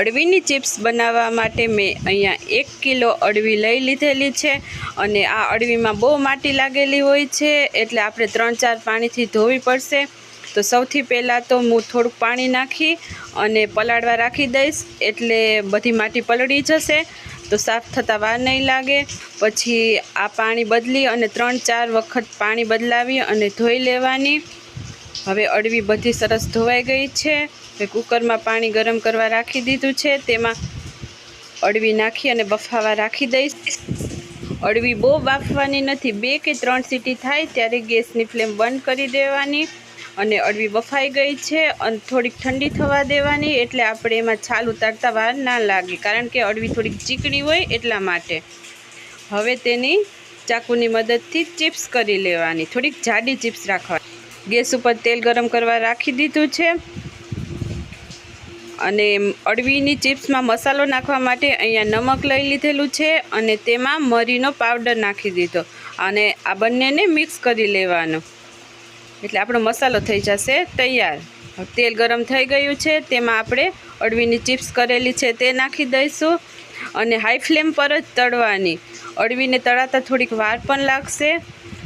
અડવીની chips બનાવવા માટે મેં અહીંયા એક કિલો અડવી લઈ લીધેલી છે અને આ અળવીમાં બહુ માટી લાગેલી હોય છે, એટલે આપણે ત્રણ ચાર પાણીથી ધોવી પડશે. તો સૌથી પહેલાં તો હું થોડુંક પાણી નાખી અને પલાળવા રાખી દઈશ, એટલે બધી માટી પલળી જશે. તો સાફ થતાં વાર નહીં લાગે. પછી આ પાણી બદલી અને ત્રણ ચાર વખત પાણી બદલાવી અને ધોઈ લેવાની. હવે અડવી બધી સરસ ધોવાઈ ગઈ છે. હવે કુકરમાં પાણી ગરમ કરવા રાખી દીધું છે. તેમાં અડવી નાખી અને બફાવા રાખી દઈશ. અડવી બહુ બાફવાની નથી. બે કે ત્રણ સીટી થાય ત્યારે ગેસની ફ્લેમ બંધ કરી દેવાની અને અડવી બફાઈ ગઈ છે અને થોડીક ઠંડી થવા દેવાની એટલે આપણે એમાં છાલ ઉતારતા વાર ના લાગે કારણ કે અડવી થોડીક ચીકણી હોય એટલા માટે. હવે તેની ચાકુની મદદથી ચિપ્સ કરી લેવાની. થોડીક જાડી ચિપ્સ રાખવાની. ગેસ ઉપર તેલ ગરમ કરવા રાખી દીધું છે. અને અડવીની ચિપ્સમાં મસાલો નાખવા માટે અહીંયા નમક લઈ લીધેલું છે અને તેમાં મરીનો પાવડર નાખી દીધો. અને આ બંનેને મિક્સ કરી લેવાનો. એટલે આપણો મસાલો થઈ જશે તૈયાર. તેલ ગરમ થઈ ગયું છે, તેમાં આપણે અડવીની ચિપ્સ કરેલી છે તે નાખી દઈશું. અને હાઈ ફ્લેમ પર જ તળવાની. અડવીને તળાતા થોડીક વાર પણ લાગશે.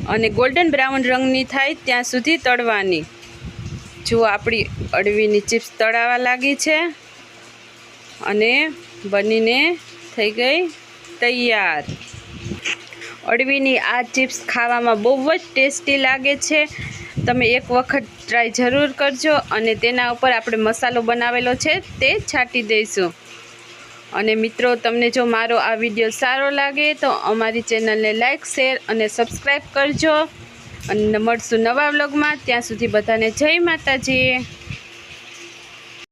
અને ગોલ્ડન બ્રાઉન રંગની થાય ત્યાં સુધી તળવાની. જો આપણી અડવીની ચિપ્સ તળાવા લાગી છે અને બનીને થઈ ગઈ તૈયાર. અડવીની આ ચિપ્સ ખાવામાં બહુ જ ટેસ્ટી લાગે છે. તમે એક વખત ટ્રાય જરૂર કરજો અને તેના ઉપર આપણે મસાલો બનાવેલો છે તે છાંટી દઈશું. અને મિત્રો, તમને જો મારો આ વીડિયો સારો લાગે તો અમારી ચેનલને લાઇક શેર અને સબસ્ક્રાઈબ કરજો. અને મળશું નવા વ્લોગમાં. ત્યાં સુધી બધાને જય માતાજી.